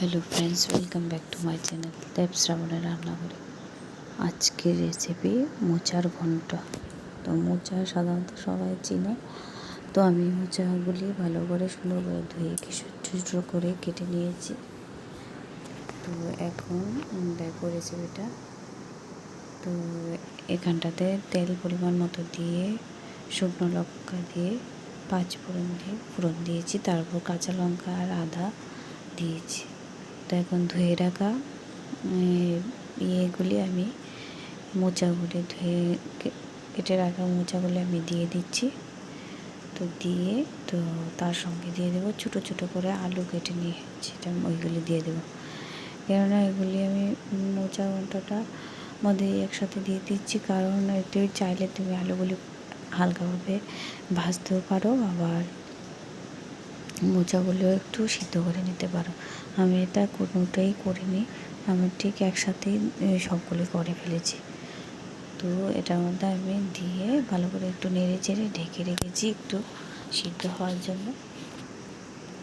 Hello friends welcome back to my channel Deb শ্রাবণের রান্নাঘরে আজকের রেসিপি মোচার ঘন্ট। তো মোচা সাধারণত সবাই চিনে। তো আমি মোচাগুলি ভালো করে সুন্দর করে ধুয়ে কিছু ছোটো করে কেটে নিয়েছি। তো এখন দেখো রেসিপিটা তো এখানটাতে তেল পরিমাণ মতো দিয়ে, শুকনো লঙ্কা দিয়ে, পাঁচ ফোড়ন দিয়ে, ফোড়ন দিয়েছি। তারপর কাঁচা লঙ্কা আর আদা দিয়েছি। তো এখন ধুয়ে রাখা ইয়েগুলি আমি মোচাগুলি ধুয়ে কেটে রাখা মোচাগুলি আমি দিয়ে দিচ্ছি। তো দিয়ে, তো তার সঙ্গে দিয়ে দেবো ছোটো ছোটো করে আলু কেটে নিয়ে সেটা ওইগুলি দিয়ে দেবো। কেননা এগুলি আমি মোচা ঘন্টাটা মধ্যে একসাথে দিয়ে দিচ্ছি, কারণ তুই চাইলে তুমি আলুগুলি হালকাভাবে ভাজতেও পারো, আবার মোচাগুলো একটু সিদ্ধ করে নিতে পারো। আমি এটা কোনোটাই করিনি। আমি ঠিক একসাথেই সবগুলি করে ফেলেছি। তো এটার মধ্যে আমি দিয়ে ভালো করে একটু নেড়ে চেড়ে ঢেকে রেখেছি একটু সিদ্ধ হওয়ার জন্য।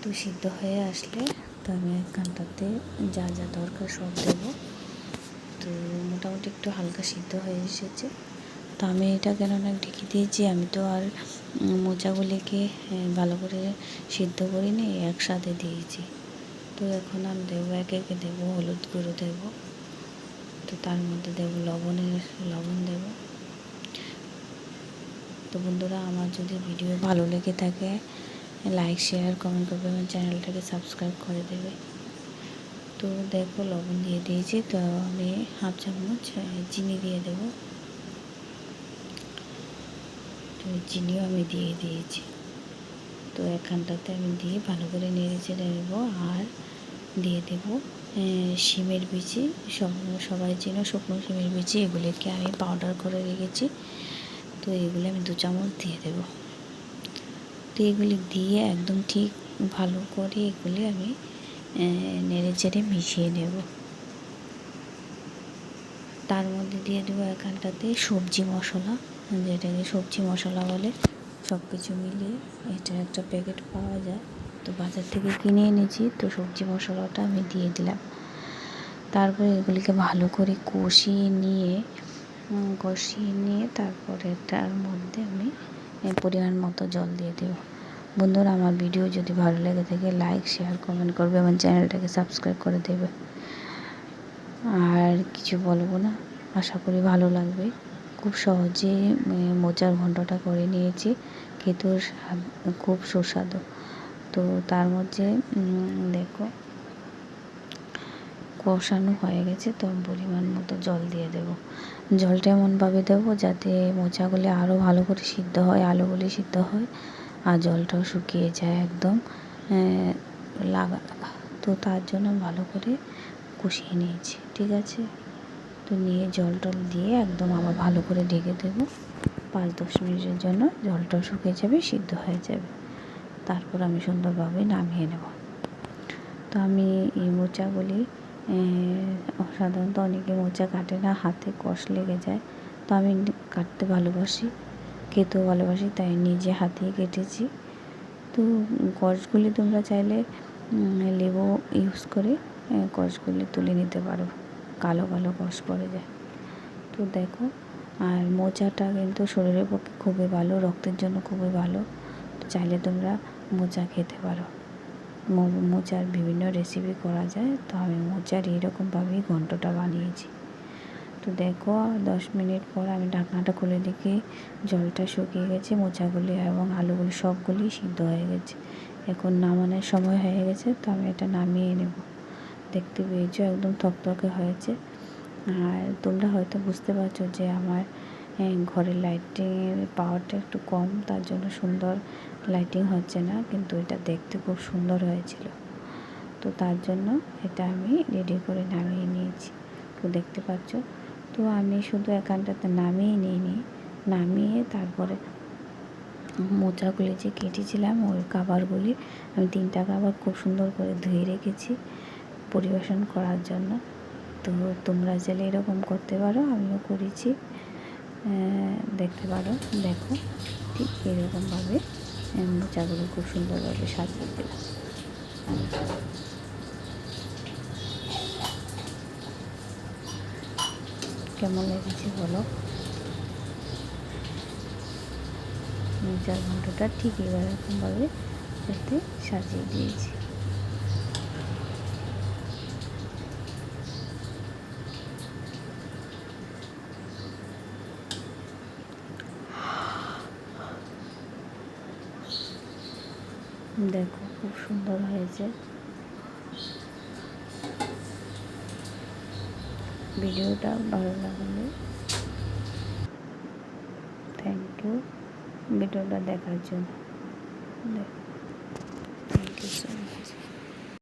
তো সিদ্ধ হয়ে আসলে তো আমি এখানটাতে যা যা দরকার সব দেবো। তো মোটামুটি একটু হালকা সিদ্ধ হয়ে এসেছে। তো আমি এটা কেননা ঢেকে দিয়েছি? আমি তো আর মোচাগুলিকে ভালো করে সিদ্ধ করিনি, একসাথে দিয়েছি। তো এখন আমি দেবো, একে একে দেবো, হলুদ গুঁড়ো দেবো। তো তার মধ্যে দেবো লবণের, লবণ দেব। তো বন্ধুরা, আমার যদি ভিডিও ভালো লেগে থাকে, লাইক, শেয়ার, কমেন্ট করবে আমার চ্যানেলটাকে সাবস্ক্রাইব করে দেবে। তো দেখো, লবণ দিয়ে দিয়েছি। তো আমি হাফ চামচ চিনি দিয়ে দেবো। তো চিনিও আমি দিয়ে দিয়েছি। তো এখানটাতে আমি দিয়ে ভালো করে নেড়ে চেড়ে নেব আর দিয়ে দেব শিমের বিচি। সব, সবাই চেনো শুকনো শিমের বিচি, এগুলিকে আমি পাউডার করে রেখেছি। তো এগুলি আমি দু চামচ দিয়ে দেব। তো এগুলি দিয়ে একদম ঠিক ভালো করে এগুলি আমি নেড়ে চেড়ে মিশিয়ে নেব। তার মধ্যে দিয়ে দেবো এখানটাতে সবজি মশলা। যেটাকে সবজি মশলা বলে সব কিছু মিলিয়ে এটা একটা প্যাকেট পাওয়া যায়। তো বাজার থেকে কিনে এনেছি, তো সবজি মশলাটা আমি দিয়ে দিলাম। তারপরে এগুলিকে ভালো করে কষিয়ে নিয়ে কষিয়ে নিয়ে তারপরে তার মধ্যে আমি পরিমাণ মতো জল দিয়ে দেবো। বন্ধুরা, আমার ভিডিও যদি ভালো লেগে থাকে লাইক শেয়ার কমেন্ট করবে এবং চ্যানেলটাকে সাবস্ক্রাইব করে দেবে। আর কিছু বলব না, আশা করি ভালো লাগবে। খুব সহজে মোচার ঘন্টটা করে নিয়েছি। খেতেও খুব সুস্বাদু। তো তার মধ্যে দেখো, কষানো হয়ে গেছে, তো পরিমাণ মতো জল দিয়ে দেব। জলটা এমনভাবে দেবো যাতে মোচাগুলি আরও ভালো করে সিদ্ধ হয়, আলুগুলি সিদ্ধ হয়, আর জলটাও শুকিয়ে যায় একদম লাগা লাগা। তো তার জন্য ভালো করে কষিয়ে নিয়েছি, ঠিক আছে? তো নিয়ে জল টল দিয়ে একদম আবার ভালো করে ঢেকে দেবো। পাঁচ দশ মিনিটের জন্য জলটা শুকিয়ে যাবে, সিদ্ধ হয়ে যাবে। তারপর আমি সুন্দরভাবে নামিয়ে নেব। তো আমি এই মোচাগুলি সাধারণত অনেকে মোচা কাটে না, হাতে কষ লেগে যায়। তো আমি কাটতে ভালোবাসি, খেতেও ভালোবাসি, তাই নিজে হাতেই কেটেছি। তো কষগুলি তোমরা চাইলে লেবু ইউজ করে কষগুলি তুলে নিতে পারো। কালো কালো কষ পড়ে যায়। তো দেখো, আর মোচাটা কিন্তু শরীরের পক্ষে খুবই ভালো, রক্তের জন্য খুবই ভালো। চাইলে তোমরা মোচা খেতে পারো। মোচার বিভিন্ন রেসিপি করা যায়, তো আমি মোচার এইরকমভাবেই ঘন্টটা বানিয়েছি। তো দেখো, দশ মিনিট পর আমি ঢাকনাটা খুলে দেখি জলটা শুকিয়ে গেছে, মোচাগুলি এবং আলুগুলি সবগুলি সিদ্ধ হয়ে গেছে। এখন নামানোর সময় হয়ে গেছে, তো আমি এটা নামিয়ে নেব। দেখতে পেয়েছ, একদম থকথকে হয়েছে। আর তোমরা হয়তো বুঝতে পারছ যে আমার ঘরের লাইটিংয়ের পাওয়ারটা একটু কম, তার জন্য সুন্দর লাইটিং হচ্ছে না, কিন্তু এটা দেখতে খুব সুন্দর হয়েছিল। তো তার জন্য এটা আমি রেডি করে নামিয়ে নিয়েছি। তো দেখতে পাচ্ছ, তো আমি শুধু এখানটাতে নামিয়ে নিইনি, নামিয়ে তারপরে মোচাগুলি যে কেটেছিলাম, ওই কাবারগুলি আমি তিনটা কাবার খুব সুন্দর করে ধুয়ে রেখেছি। পরিবেশন করার জন্য। তো তোমরা জেলে এরকম করতে পারো, আমিও করেছি। দেখতে পারো, দেখো, ঠিক এরকমভাবে মোচাগুলো খুব সুন্দরভাবে সাজিয়ে দেব কেমন লেগেছে বলো? মোচার ঘণ্টাটা ঠিক এরকমভাবে সাজিয়ে দিয়েছি। দেখো খুব সুন্দর হয়েছে। ভিডিওটা ভালো লাগলে থ্যাংক ইউ ভিডিওটা দেখার জন্য। দেখ।